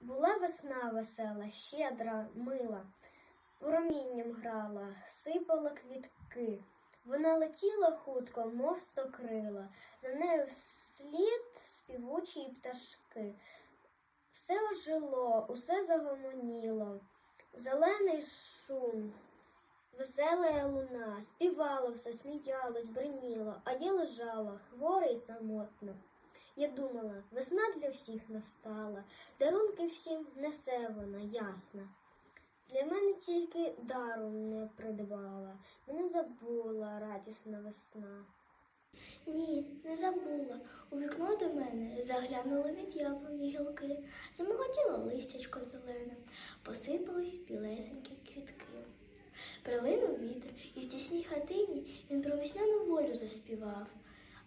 Була весна весела, щедра, мила, промінням грала, сипала квітки. Вона летіла хутко, мов сто крила, за нею вслід співучі пташки. Все ожило, усе загомоніло, зелений шум, весела луна, співало все, сміялось, бриніло, а я лежала, хвора й самотна. Я думала, весна для всіх настала, дарунки всім несе вона ясна. Для мене тільки дару не придбала, мене забула радісна весна. Ні, не забула. У вікно до мене заглянули від яблуні гілки, замолоділо листячко зелене, посипались білесенькі квітки. Прилинув вітер, і в тісній хатині він про весняну волю заспівав,